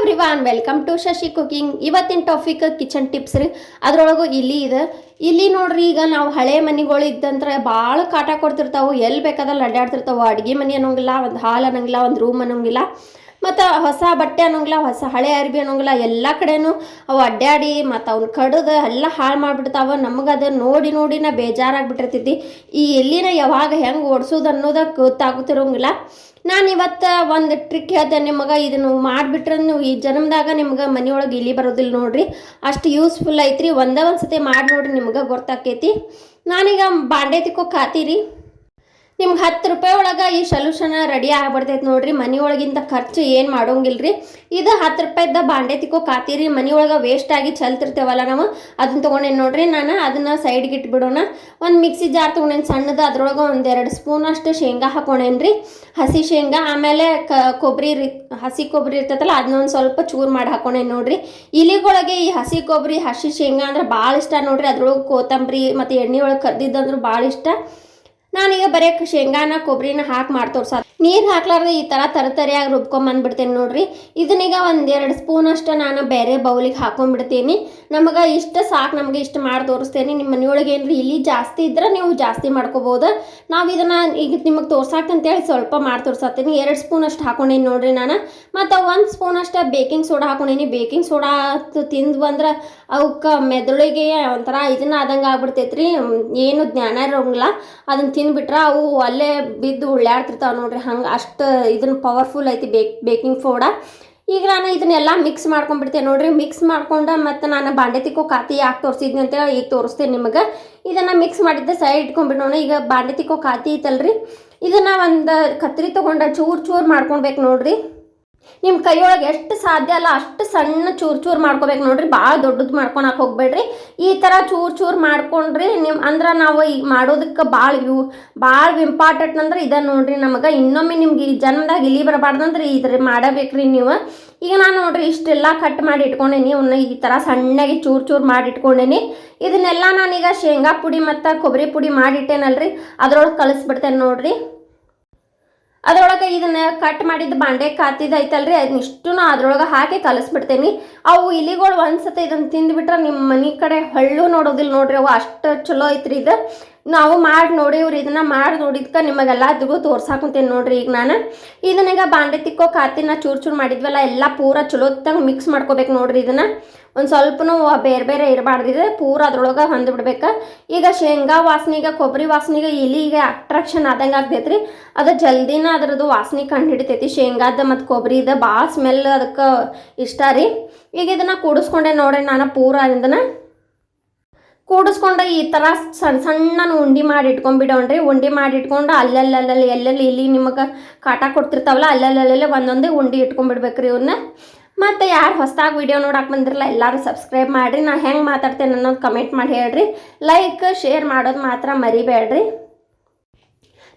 Every welcome to Shashi cooking ಇವತ್ತಿನ topic kitchen tips ರೀ. ಅದ್ರೊಳಗು ಇಲ್ಲಿ ಇದೆ. ಇಲ್ಲಿ ನೋಡ್ರಿ, ಈಗ ನಾವು ಹಳೆ ಮನೆಗಳು ಇದ್ದಂದ್ರೆ ಭಾಳ ಕಾಟ ಕೊಡ್ತಿರ್ತಾವು. ಎಲ್ಲಿ ಬೇಕಾದಲ್ಲಿ ಅಡ್ಡಾಡ್ತಿರ್ತಾವೆ ಅಡುಗೆ ಮನೆ ಅನ್ನೋಂಗಿಲ್ಲ, ಒಂದು ಹಾಲ್ ಅನ್ನೋಂಗಿಲ್ಲ, ಒಂದು ರೂಮ್ ಅನ್ನೋಂಗಿಲ್ಲ. ಮತ್ತು ಹೊಸ ಬಟ್ಟೆ ಅನ್ನೋಂಗಿಲ್ಲ, ಹೊಸ ಹಳೆ ಅರ್ಬಿ ಅನ್ನೋಂಗಿಲ್ಲ, ಎಲ್ಲ ಕಡೆನೂ ಅವು ಅಡ್ಡಾಡಿ ಮತ್ತು ಅವ್ನ ಕಡ್ದು ಎಲ್ಲ ಹಾಳು ಮಾಡಿಬಿಡ್ತಾವ. ನಮಗೆ ಅದು ನೋಡಿ ನೋಡಿನ ಬೇಜಾರಾಗ್ಬಿಟ್ಟಿರ್ತೈತಿ ಈ ಎಲ್ಲಿನ ಯಾವಾಗ ಹೆಂಗೆ ಓಡಿಸೋದು ಅನ್ನೋದ ಗೊತ್ತಾಗುತ್ತಿರೋಂಗಿಲ್ಲ. ನಾನು ಇವತ್ತು ಒಂದು ಟ್ರಿಕ್ ಹೇಳ್ದೆ ನಿಮಗೆ. ಇದನ್ನು ಮಾಡಿಬಿಟ್ರೆ ನೀವು ಈ ಜನ್ಮದಾಗ ನಿಮ್ಗೆ ಮನೆಯೊಳಗೆ ಇಲಿ ಬರೋದಿಲ್ಲ ನೋಡಿರಿ. ಅಷ್ಟು ಯೂಸ್ಫುಲ್ ಐತ್ರಿ. ಒಂದೇ ಒಂದು ಸತಿ ಮಾಡಿ ನೋಡ್ರಿ ನಿಮ್ಗೆ ಗೊತ್ತಾಕೈತಿ. ನಾನೀಗ ಬಾಂಡೆ ತಿಕ್ಕೋ ಖಾತೀರಿ ನಿಮ್ಗೆ ಹತ್ತು ರೂಪಾಯಿ ಒಳಗೆ ಈ ಸೊಲ್ಯೂಷನ್ ರೆಡಿ ಆಗ್ಬಿಡ್ತೈತೆ ನೋಡ್ರಿ. ಮನೆ ಒಳಗಿಂದ ಖರ್ಚು ಏನು ಮಾಡೋಂಗಿಲ್ಲ ರೀ ಇದು ಹತ್ತು ರೂಪಾಯಿದ್ದ ಬಾಂಡೆ ತಿಕ್ಕೋ ಕಾತೀರಿ. ಮನೆ ಒಳಗೆ ವೇಸ್ಟ್ ಆಗಿ ಚಲ್ತಿರ್ತೇವಲ್ಲ ನಾವು. ಅದನ್ನ ತೊಗೊಂಡೇನು ನೋಡ್ರಿ ನಾನು ಅದನ್ನು ಸೈಡ್ಗೆ ಇಟ್ಬಿಡೋಣ. ಒಂದು ಮಿಕ್ಸಿ ಜಾರ್ ತೊಗೊಂಡೇನು ಸಣ್ಣದು, ಅದ್ರೊಳಗೆ ಒಂದೆರಡು ಸ್ಪೂನ್ ಅಷ್ಟು ಶೇಂಗಾ ಹಾಕೊಂಡೇನ್ರಿ. ಹಸಿ ಶೇಂಗಾ, ಆಮೇಲೆ ಕ ಕೊಬ್ಬರಿ ರಿ, ಹಸಿ ಕೊಬ್ಬರಿ ಇರ್ತೈತಲ್ಲ ಅದನ್ನೊಂದು ಸ್ವಲ್ಪ ಚೂರು ಮಾಡಿ ಹಾಕೊಂಡೇನು ನೋಡ್ರಿ. ಇಲಿಗೊಳಗೆ ಈ ಹಸಿ ಕೊಬ್ಬರಿ ಹಸಿ ಶೇಂಗಾ ಅಂದ್ರೆ ಭಾಳ ಇಷ್ಟ ನೋಡ್ರಿ. ಅದ್ರೊಳಗೆ ಕೊತ್ತಂಬರಿ ಮತ್ತು ಎಣ್ಣೆ ಒಳಗೆ ಕರ್ದಿದ್ದಂದ್ರೂ ಭಾಳ ಇಷ್ಟ. ನಾನೀಗ ಬರೀ ಶೇಂಗಾನ ಕೊಬ್ಬರಿನ ಹಾಕಿ ಮಾಡಿ ತೋರ್ಸ ನೀರು ಹಾಕ್ಲಾರ್ದೆ ಈ ಥರ ತರತರಿಯಾಗಿ ರುಬ್ಕೊಂಬಂದ್ಬಿಡ್ತೀನಿ ನೋಡ್ರಿ. ಇದನ್ನೀಗ ಒಂದೆರಡು ಸ್ಪೂನ್ ಅಷ್ಟು ನಾನು ಬೇರೆ ಬೌಲಿಗೆ ಹಾಕೊಂಡ್ಬಿಡ್ತೀನಿ ನಮಗೆ ಇಷ್ಟ ಸಾಕು, ನಮಗೆ ಇಷ್ಟು ಮಾಡಿ ತೋರಿಸ್ತೇನೆ. ನಿಮ್ಮ ಮನೆಯೊಳಗೆ ಏನ್ರಿ ಇಲ್ಲಿ ಜಾಸ್ತಿ ಇದ್ರೆ ನೀವು ಜಾಸ್ತಿ ಮಾಡ್ಕೋಬೋದು. ನಾವು ಇದನ್ನು ಈಗ ನಿಮಗೆ ತೋರ್ಸಾಕಂತೇಳಿ ಸ್ವಲ್ಪ ಮಾಡಿ ತೋರ್ಸತ್ತೀನಿ ಎರಡು ಸ್ಪೂನ್ ಅಷ್ಟು ಹಾಕೊಂಡೀನಿ ನೋಡ್ರಿ ನಾನು. ಮತ್ತು ಒಂದು ಸ್ಪೂನ್ ಅಷ್ಟು ಬೇಕಿಂಗ್ ಸೋಡಾ ಹಾಕೊಂಡೀನಿ. ಬೇಕಿಂಗ್ ಸೋಡಾ ತಿಂದು ಬಂದ್ರೆ ಅವಕ್ಕೆ ಮೆದುಳಿಗೆ ಒಂಥರ ಇದನ್ನ ಆದಂಗೆ ಆಗ್ಬಿಡ್ತೈತ್ರಿ. ಏನು ಜ್ಞಾನ ಇರೋಂಗಿಲ್ಲ. ಅದನ್ನು ತಿಂದ್ಬಿಟ್ರೆ ಅವು ಅಲ್ಲೇ ಬಿದ್ದು ಉಳ್ಳಾಡ್ತಿರ್ತಾವೆ ನೋಡ್ರಿ. ಹಂಗೆ ಅಷ್ಟು ಇದನ್ನ ಪವರ್ಫುಲ್ ಐತಿ ಬೇಕ್ ಬೇಕಿಂಗ್ ಸೋಡಾ ಈಗ ನಾನು ಇದನ್ನೆಲ್ಲ ಮಿಕ್ಸ್ ಮಾಡ್ಕೊಂಡ್ಬಿಡ್ತೇನೆ ನೋಡ್ರಿ. ಮಿಕ್ಸ್ ಮಾಡ್ಕೊಂಡು ಮತ್ತು ನಾನು ಬಾಂಡೆ ತಿಕ್ಕೋ ಕಾತಿ ಯಾಕೆ ತೋರಿಸಿದ್ನಿ ಅಂತ ಈಗ ತೋರಿಸ್ತೇನೆ ನಿಮಗೆ. ಇದನ್ನು ಮಿಕ್ಸ್ ಮಾಡಿದ್ದೆ ಸೈಡ್ ಇಟ್ಕೊಂಡ್ಬಿಡೋಣ ಈಗ ಬಾಂಡೆ ತಿಕ್ಕೋ ಕಾತಿ ಐತಲ್ರಿ. ಇದನ್ನು ಒಂದು ಕತ್ರಿ ತೊಗೊಂಡು ಚೂರು ಚೂರು ಮಾಡ್ಕೊಳ್ಬೇಕು ನೋಡ್ರಿ. ನಿಮ್ಮ ಕೈಯೊಳಗೆ ಎಷ್ಟು ಸಾಧ್ಯ ಅಲ್ಲ ಅಷ್ಟು ಸಣ್ಣ ಚೂರು ಚೂರು ಮಾಡ್ಕೋಬೇಕು ನೋಡ್ರಿ ಭಾಳ ದೊಡ್ಡದು ಮಾಡ್ಕೊಳಕ್ಕೆ ಹೋಗ್ಬೇಡ್ರಿ. ಈ ಥರ ಚೂರು ಚೂರು ಮಾಡ್ಕೊಂಡ್ರಿ ನಿಮ್ಮ ಅಂದ್ರೆ ನಾವು ಈಗ ಮಾಡೋದಕ್ಕೆ ಭಾಳ ಯೂ ಭಾಳ ಇಂಪಾರ್ಟೆಂಟ್ ಅಂದ್ರೆ ಇದ ನೋಡ್ರಿ ನಮಗೆ. ಇನ್ನೊಮ್ಮೆ ನಿಮ್ಗೆ ಈ ಜನ್ಮದಾಗ ಇಲ್ಲಿ ಬರಬಾರ್ದಂದ್ರೆ ಇದ್ರ ಮಾಡಬೇಕ್ರಿ ನೀವು. ಈಗ ನಾನು ನೋಡ್ರಿ ಇಷ್ಟೆಲ್ಲ ಕಟ್ ಮಾಡಿ ಇಟ್ಕೊಂಡೇನಿ ಅವನ್ನ ಈ ಥರ ಸಣ್ಣಗೆ ಚೂರು ಚೂರು ಮಾಡಿ ಇಟ್ಕೊಂಡೇನಿ. ಇದನ್ನೆಲ್ಲ ನಾನೀಗ ಶೇಂಗಾ ಪುಡಿ ಮತ್ತು ಕೊಬ್ಬರಿ ಪುಡಿ ಮಾಡಿಟ್ಟೇನಲ್ರಿ ಅದ್ರೊಳಗೆ ಕಲಿಸ್ಬಿಡ್ತೇನೆ ನೋಡ್ರಿ. ಅದರೊಳಗೆ ಇದನ್ನ ಕಟ್ ಮಾಡಿದ ಬಾಂಡೆ ಕಾತಿದೈತಲ್ರಿ ಅದನ್ನ ಇಷ್ಟು ಅದ್ರೊಳಗೆ ಹಾಕಿ ಕಲಿಸ್ಬಿಡ್ತೇನೆ. ಅವು ಇಲಿಗಳು ಒಂದ್ಸತಿ ಇದನ್ನ ತಿಂದ್ಬಿಟ್ರೆ ನಿಮ್ಮ ಮನೆ ಕಡೆ ಹಳ್ಳು ನೋಡೋದಿಲ್ಲ ನೋಡ್ರಿ ಅವು ಅಷ್ಟು ಚಲೋ ಐತ್ರಿ ಇದು. ನಾವು ಮಾಡಿ ನೋಡಿವ್ರಿ ಇದನ್ನ ಮಾಡಿ ನೋಡಿದ್ಕೆ ನಿಮಗೆಲ್ಲ ಅದಕ್ಕೂ ತೋರ್ಸಾಕೊಂತೇನೆ ನೋಡ್ರಿ ಈಗ ನಾನು. ಇದನ್ನೀಗ ಬಾಂಡೆ ತಿಕ್ಕೋ ಕಾತಿನ ಚೂರು ಚೂರು ಮಾಡಿದ್ವಲ್ಲ, ಎಲ್ಲ ಪೂರ ಚಲೋತ್ತಂಗೆ ಮಿಕ್ಸ್ ಮಾಡ್ಕೋಬೇಕು ನೋಡ್ರಿ ಇದನ್ನ. ಒಂದು ಸ್ವಲ್ಪನೂ ಬೇರೆ ಬೇರೆ ಇರಬಾರ್ದಿದೆ ಪೂರ ಅದ್ರೊಳಗೆ ಹೊಂದ್ಬಿಡ್ಬೇಕು ಈಗ ಶೇಂಗಾ ವಾಸನೆಗೆ ಕೊಬ್ಬರಿ ವಾಸನೆಗೆ ಇಲಿಗೆ ಅಟ್ರಾಕ್ಷನ್ ಆದಂಗೆ ಆಗ್ತೈತ್ರಿ. ಅದು ಜಲ್ದಿನ ಅದ್ರದ್ದು ವಾಸನೆ ಕಂಡು ಹಿಡಿತೈತಿ. ಶೇಂಗಾದ ಮತ್ತು ಕೊಬ್ಬರಿದ ಭಾಳ ಸ್ಮೆಲ್ ಅದಕ್ಕೆ ಇಷ್ಟ ರೀ. ಈಗ ಇದನ್ನು ಕೂಡಿಸ್ಕೊಂಡೆ ನೋಡ್ರಿ ನಾನು ಪೂರ ಇದನ್ನು. ಕೂಡಿಸ್ಕೊಂಡು ಈ ಥರ ಸಣ್ಣ ಸಣ್ಣ ಉಂಡಿ ಮಾಡಿ ಇಟ್ಕೊಂಡ್ಬಿಡೋಣ್ರಿ ಉಂಡಿ ಮಾಡಿ ಇಟ್ಕೊಂಡು ಅಲ್ಲಲ್ಲಲ್ಲಿ ಎಲ್ಲೆಲ್ಲಿ ಇಲ್ಲಿ ನಿಮಗೆ ಕಾಟ ಕೊಡ್ತಿರ್ತಾವಲ್ಲ ಅಲ್ಲಲ್ಲಲ್ಲೇ ಒಂದೊಂದೇ ಉಂಡಿ ಇಟ್ಕೊಂಡ್ಬಿಡ್ಬೇಕ್ರಿ ಇವನ್ನ ಮತ್ತು ಯಾರು ಹೊಸದಾಗಿ ವಿಡಿಯೋ ನೋಡಕ್ಕೆ ಬಂದಿರಲ್ಲ, ಎಲ್ಲರೂ ಸಬ್ಸ್ಕ್ರೈಬ್ ಮಾಡಿರಿ. ನಾ ಹೆಂಗೆ ಮಾತಾಡ್ತೇನೆ ಅನ್ನೋದು ಕಮೆಂಟ್ ಮಾಡಿ ಹೇಳ್ರಿ. ಲೈಕ್ ಶೇರ್ ಮಾಡೋದು ಮಾತ್ರ ಮರಿಬೇಡ್ರಿ.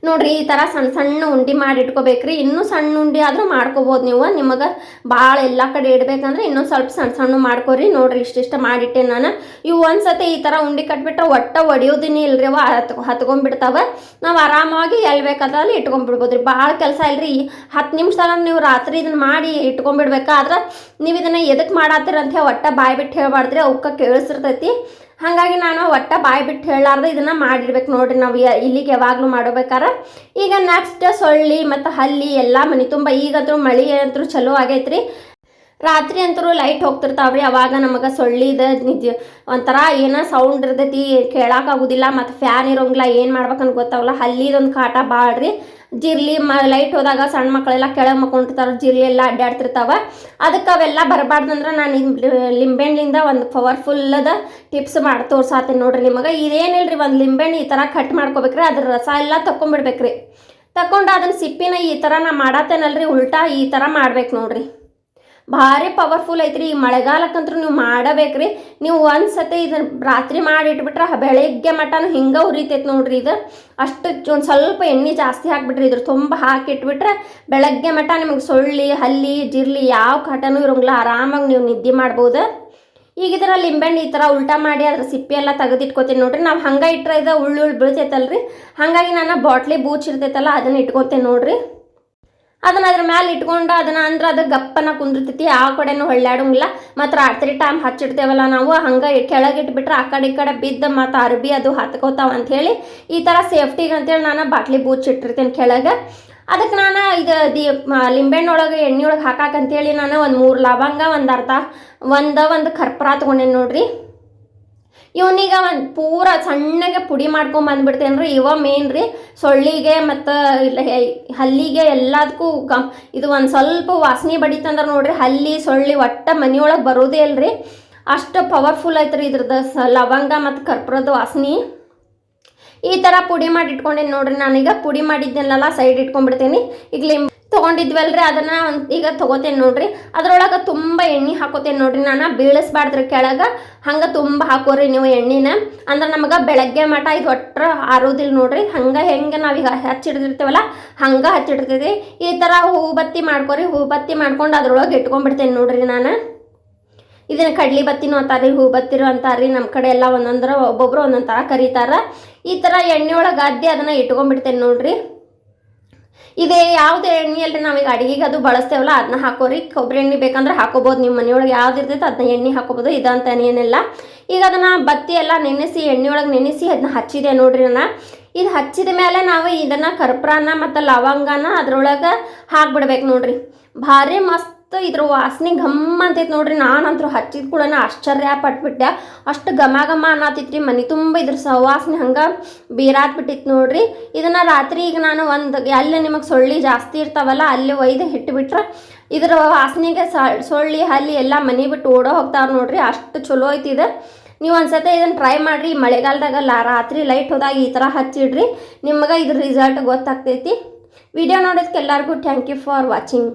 ನೋಡ್ರಿ, ಈ ಥರ ಸಣ್ಣ ಸಣ್ಣ ಉಂಡಿ ಮಾಡಿ ಇಟ್ಕೋಬೇಕ್ರಿ ಇನ್ನೂ ಸಣ್ಣ ಉಂಡಿ ಆದರೂ ಮಾಡ್ಕೋಬೋದು ನೀವು. ನಿಮಗೆ ಭಾಳ ಎಲ್ಲ ಕಡೆ ಇಡಬೇಕಂದ್ರೆ ಇನ್ನೂ ಸ್ವಲ್ಪ ಸಣ್ಣ ಸಣ್ಣ ಮಾಡ್ಕೊರಿ. ನೋಡ್ರಿ, ಇಷ್ಟಿಷ್ಟ ಮಾಡಿಟ್ಟೆ ನಾನು. ಇವು ಒಂದ್ಸತಿ ಈ ಥರ ಉಂಡಿ ಕಟ್ಬಿಟ್ರೆ ಒಟ್ಟ ಒಡೆಯೋದಿನ ಇಲ್ರಿ ಅವ ಹತ್ ಹತ್ಕೊಂಡ್ಬಿಡ್ತಾವ. ನಾವು ಆರಾಮಾಗಿ ಎಲ್ಲಿ ಬೇಕಾದಲ್ಲಿ ಇಟ್ಕೊಂಡ್ಬಿಡ್ಬೋದು ರೀ ಭಾಳ ಕೆಲಸ ಇಲ್ರಿ. ಹತ್ತು ನಿಮಿಷದಾಗ ನೀವು ರಾತ್ರಿ ಇದನ್ನ ಮಾಡಿ ಇಟ್ಕೊಂಡ್ಬಿಡ್ಬೇಕಾದ್ರೆ ನೀವು ಇದನ್ನು ಎದಕ್ಕೆ ಮಾಡತ್ತೀರ ಅಂತ ಹೇಳಿ ಒಟ್ಟ ಬಾಯಿ ಬಿಟ್ಟು ಹೇಳ್ಬಾರ್ದ್ರಿ. ಅವಕ್ಕೆ ಕೇಳಿಸಿರ್ತೈತಿ. ಹಾಗಾಗಿ ನಾನು ಒಟ್ಟ ಬಾಯಿ ಬಿಟ್ಟು ಹೇಳಾರ್ದೆ ಇದನ್ನು ಮಾಡಿರ್ಬೇಕು ನೋಡ್ರಿ ನಾವು ಇಲ್ಲಿಗೆ ಯಾವಾಗಲೂ ಮಾಡಬೇಕಾರ. ಈಗ ನೆಕ್ಸ್ಟ್ ಸೊಳ್ಳಿ ಮತ್ತು ಹಲ್ಲಿ ಎಲ್ಲ ಮನೆ ತುಂಬ ಈಗಂತೂ ಮಳೆ ಅಂತೂ ಚಲೋ ಆಗೈತ್ರಿ. ರಾತ್ರಿ ಅಂತೂ ಲೈಟ್ ಹೋಗ್ತಿರ್ತಾವ್ರಿ, ಅವಾಗ ನಮಗೆ ಸೊಳ್ಳಿದ ನಿಜ ಒಂಥರ ಏನೋ ಸೌಂಡ್ ಇರ್ತೈತಿ ಕೇಳೋಕ್ಕಾಗೋದಿಲ್ಲ ಮತ್ತು ಫ್ಯಾನ್ ಇರೋಂಗಿಲ್ಲ, ಏನು ಮಾಡ್ಬೇಕಂತ ಗೊತ್ತಾಗಲ್ಲ ಹಲ್ಲಿದೊಂದು ಕಾಟ ಭಾಳ ಜಿರ್ಲಿ ಮ ಲೈಟ್ ಹೋದಾಗ ಸಣ್ಣ ಮಕ್ಕಳೆಲ್ಲ ಕೆಳಗೆ ಮಕ್ಕೊಂಡಿರ್ತಾರೆ ಜಿರ್ಲಿ ಎಲ್ಲ ಅಡ್ಡಾಡ್ತಿರ್ತಾವ. ಅದಕ್ಕೆ ಅವೆಲ್ಲ ಬರಬಾರ್ದಂದ್ರೆ ನಾನು ಲಿಂಬೆಹಣ್ಣಿಂದ ಒಂದು ಪವರ್ಫುಲ್ಲದ ಟಿಪ್ಸ್ ಮಾಡಿ ತೋರ್ಸಾತೀನಿ ನೋಡ್ರಿ ನಿಮಗೆ. ಇದೇನಿಲ್ರಿ ಒಂದು ಲಿಂಬೆಹಣ್ಣು ಈ ಥರ ಕಟ್ ಮಾಡ್ಕೋಬೇಕ್ರಿ, ಅದ್ರ ರಸ ಎಲ್ಲ ತಕೊಂಡ್ಬಿಡ್ಬೇಕ್ರಿ ತಕೊಂಡು ಅದನ್ನ ಸಿಪ್ಪಿನ ಈ ಥರ ನಾ ಮಾಡತ್ತೇನಲ್ರಿ ಉಲ್ಟಾ ಈ ಥರ ಮಾಡ್ಬೇಕು ನೋಡ್ರಿ. ಭಾರಿ ಪವರ್ಫುಲ್ ಐತ್ರಿ. ಈ ಮಳೆಗಾಲಕ್ಕಂತೂ ನೀವು ಮಾಡಬೇಕ್ರಿ. ನೀವು ಒಂದು ಸತಿ ಇದನ್ನು ರಾತ್ರಿ ಮಾಡಿ ಇಟ್ಬಿಟ್ರೆ ಹ- ಬೆಳಗ್ಗೆ ಮಟನು ಹಿಂಗೆ ಉರಿತೈತೆ ನೋಡ್ರಿ ಇದು. ಅಷ್ಟು ಒಂದು ಸ್ವಲ್ಪ ಎಣ್ಣೆ ಜಾಸ್ತಿ ಹಾಕ್ಬಿಟ್ರಿ ಇದ್ರ ತುಂಬ ಹಾಕಿ ಇಟ್ಬಿಟ್ರೆ ಬೆಳಗ್ಗೆ ಮಟ ನಿಮಗೆ ಸೊಳ್ಳಿ, ಹಲ್ಲಿ, ಜಿರ್ಲಿ ಯಾವ ಕಾಟನೂ ಇರೋಂಗಿಲ್ಲ. ಆರಾಮಾಗಿ ನೀವು ನಿದ್ದೆ ಮಾಡ್ಬೋದು. ಈಗ ಇದರ ಲಿಂಬೆಣ್ಣೆ ಈ ಥರ ಉಲ್ಟಾ ಮಾಡಿ ಅದ್ರ ಸಿಪ್ಪೆ ಎಲ್ಲ ತೆಗೆದಿಟ್ಕೋತೀನಿ ನೋಡ್ರಿ. ನಾವು ಹಂಗೆ ಇಟ್ಟರೆ ಇದು ಉಳ್ಳು ಉಳ್ಳು ಬೀಳ್ತೈತಲ್ರಿ. ಹಾಗಾಗಿ ನಾನು ಬಾಟ್ಲಿ ಬೂಚ್ ಇರ್ತೈತಲ್ಲ ಅದನ್ನ ಇಟ್ಕೋತೇನೆ ನೋಡ್ರಿ. ಅದನ್ನ ಅದ್ರ ಮ್ಯಾಲೆ ಇಟ್ಕೊಂಡು ಅದನ್ನ ಅಂದ್ರೆ ಅದು ಗಪ್ಪನ ಕುಂದಿರ್ತೈತಿ. ಆ ಕಡೆನೂ ಹೊಳ್ಳಾಡಂಗಿಲ್ಲ ಮತ್ತು ರಾತ್ರಿ ಟೈಮ್ ಹಚ್ಚಿಡ್ತೇವಲ್ಲ ನಾವು, ಹಂಗೆ ಕೆಳಗೆ ಇಟ್ಬಿಟ್ರೆ ಆ ಕಡೆ ಈ ಕಡೆ ಬಿದ್ದ ಮತ್ತು ಅರ್ಬಿ ಅದು ಹತ್ಕೋತಾವ ಹೇಳಿ ಈ ಥರ ಸೇಫ್ಟಿಗೆ ಅಂತೇಳಿ ನಾನು ಬಾಟ್ಲಿ ಬೂಚಿಟ್ಟಿರ್ತೇನೆ ಕೆಳಗೆ. ಅದಕ್ಕೆ ನಾನು ಇದು ದಿ ಲಿಂಬೆಹಣ್ಣೊಳಗೆ ಎಣ್ಣೆ ಒಳಗೆ ಹಾಕಾಕಂತೇಳಿ ನಾನು ಒಂದು ಮೂರು ಲವಂಗ, ಒಂದು ಅರ್ಧ, ಒಂದು ಒಂದು ಕರ್ಪೂರ ತೊಗೊಂಡೇನಿ ನೋಡ್ರಿ. ಇವನೀಗ ಒಂದು ಪೂರ ಸಣ್ಣಗೆ ಪುಡಿ ಮಾಡ್ಕೊಂಡ್ ಬಂದ್ಬಿಡ್ತೇನೆ ರೀ ಇವ ಮೇನ್ ರೀ. ಸೊಳ್ಳಿಗೆ ಮತ್ತು ಇಲ್ಲ ಹಲ್ಲಿಗೆ ಎಲ್ಲದಕ್ಕೂ ಕಮ್ ಇದು ಒಂದು ಸ್ವಲ್ಪ ವಾಸನೆ ಬಡಿತಂದ್ರೆ ನೋಡ್ರಿ, ಹಲ್ಲಿ, ಸೊಳ್ಳಿ ಒಟ್ಟ ಮನೆಯೊಳಗೆ ಬರೋದೇ ರೀ ಅಷ್ಟು ಪವರ್ಫುಲ್ ಐತ್ರಿ ಇದ್ರದ್ದು ಸ, ಲವಂಗ ಮತ್ತು ಕರ್ಪೂರದ ವಾಸನೆ. ಈ ಥರ ಪುಡಿ ಮಾಡಿ ಇಟ್ಕೊಂಡೇನಿ ನೋಡ್ರಿ ನಾನೀಗ. ಪುಡಿ ಮಾಡಿದ್ದೆಲ್ಲ ಸೈಡ್ ಇಟ್ಕೊಂಡ್ಬಿಡ್ತೀನಿ. ಈಗ ಲಿಂಬ್ ತೊಗೊಂಡಿದ್ವಲ್ರಿ, ಅದನ್ನ ಈಗ ತಗೋತೇನೆ ನೋಡ್ರಿ. ಅದ್ರೊಳಗೆ ತುಂಬ ಎಣ್ಣೆ ಹಾಕೋತೇನೆ ನೋಡ್ರಿ, ನಾನು ಬೀಳಿಸ್ಬಾರ್ದ್ರಿ ಕೆಳಗೆ. ಹಂಗೆ ತುಂಬ ಹಾಕೋರಿ ನೀವು ಎಣ್ಣೆನ. ಅಂದ್ರೆ ನಮಗೆ ಬೆಳಗ್ಗೆ ಮಟ ಇದು ಒಟ್ಟರೆ ಆರೋದಿಲ್ಲ ನೋಡ್ರಿ. ಹಂಗೆ ಹೆಂಗೆ ಈಗ ಹಚ್ಚಿಡ್ತಿರ್ತೀವಲ್ಲ, ಹಂಗೆ ಹಚ್ಚಿಡ್ತೀವಿ ಈ ಥರ ಹೂ ಬತ್ತಿ ಮಾಡ್ಕೊರಿ ಹೂ ಬತ್ತಿ ಮಾಡ್ಕೊಂಡು ಅದ್ರೊಳಗೆ ಇಟ್ಕೊಂಡ್ಬಿಡ್ತೇನೆ ನೋಡ್ರಿ ನಾನು. ಇದನ್ನ ಕಡ್ಲಿ ಬತ್ತಿನೂ ಅಂತಾರ್ರಿ ಹೂ ಬತ್ತಿರು ಅಂತಾರ್ರಿ ನಮ್ಮ ಕಡೆ ಎಲ್ಲ ಒಂದೊಂದರ ಒಬ್ಬೊಬ್ರು ಒಂದೊಂದು ಥರ ಕರೀತಾರ. ಈ ಥರ ಎಣ್ಣೆ ಒಳಗೆ ಅದನ್ನ ಅದನ್ನು ಇಟ್ಕೊಂಡ್ಬಿಡ್ತೇನೆ ನೋಡ್ರಿ. ಇದೇ ಯಾವ್ದು ಎಣ್ಣೆ ಅಲ್ರಿ ನಾವೀಗ ಅಡಿಗೆಗೆ ಅದು ಬಳಸ್ತೇವಲ್ಲ ಅದನ್ನ ಹಾಕೋರಿ. ಕೊಬ್ಬರಿ ಎಣ್ಣೆ ಬೇಕಂದ್ರೆ ಹಾಕೋಬೋದು. ನಿಮ್ಮ ಮನೆಯೊಳಗೆ ಯಾವ್ದು ಇರ್ತೈತೆ ಅದನ್ನ ಎಣ್ಣೆ ಹಾಕೋಬೋದು. ಇದಂತ ಏನಿಲ್ಲ. ಈಗ ಅದನ್ನ ಬತ್ತಿ ಎಲ್ಲ ನೆನೆಸಿ, ಎಣ್ಣೆ ಒಳಗೆ ನೆನೆಸಿ ಅದನ್ನ ಹಚ್ಚಿದೆ ನೋಡ್ರಿ ನಾನು. ಇದು ಹಚ್ಚಿದ ಮೇಲೆ ನಾವು ಇದನ್ನ ಕರ್ಪೂರನ ಮತ್ತು ಲವಂಗನ ಅದ್ರೊಳಗೆ ಹಾಕ್ಬಿಡ್ಬೇಕು ನೋಡ್ರಿ. ಭಾರಿ ಮಸ್ತ್ ಇದ್ರ. ವಾಸನೆ ಘಮ್ ಅಂತೈತೆ ನೋಡ್ರಿ. ನಾನಂತೂ ಹಚ್ಚಿದ ಕೂಡ ಆಶ್ಚರ್ಯ ಪಟ್ಬಿಟ್ಟೆ. ಅಷ್ಟು ಘಮ ಘಮ ಅನ್ನತಿತ್ರಿ. ಮನೆ ತುಂಬ ಇದ್ರ ಸವಾಸನೆ ಹಂಗೆ ಬೀರಾತ್ ಬಿಟ್ಟಿತ್ತು ನೋಡ್ರಿ. ಇದನ್ನ ರಾತ್ರಿ ಈಗ ನಾನು ಒಂದು ಅಲ್ಲಿ ನಿಮಗೆ ಸೊಳ್ಳಿ ಜಾಸ್ತಿ ಇರ್ತಾವಲ್ಲ, ಅಲ್ಲಿ ಒಯ್ದು ಇಟ್ಬಿಟ್ರೆ ಇದ್ರ ವಾಸನೆಗೆ ಸೊಳ್ಳಿ ಹಲ್ಲಿ ಎಲ್ಲ ಮನೆ ಬಿಟ್ಟು ಓಡೋ ಹೋಗ್ತಾವೆ ನೋಡ್ರಿ. ಅಷ್ಟು ಚಲೋ ಐತಿ ಇದು. ನೀವು ಒಂದ್ಸತಿ ಇದನ್ನು ಟ್ರೈ ಮಾಡಿರಿ. ಮಳೆಗಾಲದಾಗ ಲಾ ರಾತ್ರಿ ಲೈಟ್ ಹೋದಾಗ ಈ ಥರ ಹಚ್ಚಿಡ್ರಿ. ನಿಮಗೆ ಇದ್ರ ರಿಸಲ್ಟ್ ಗೊತ್ತಾಗ್ತೈತಿ. ವಿಡಿಯೋ ನೋಡೋದಕ್ಕೆ ಎಲ್ಲರಿಗೂ ಥ್ಯಾಂಕ್ ಯು ಫಾರ್ ವಾಚಿಂಗ್.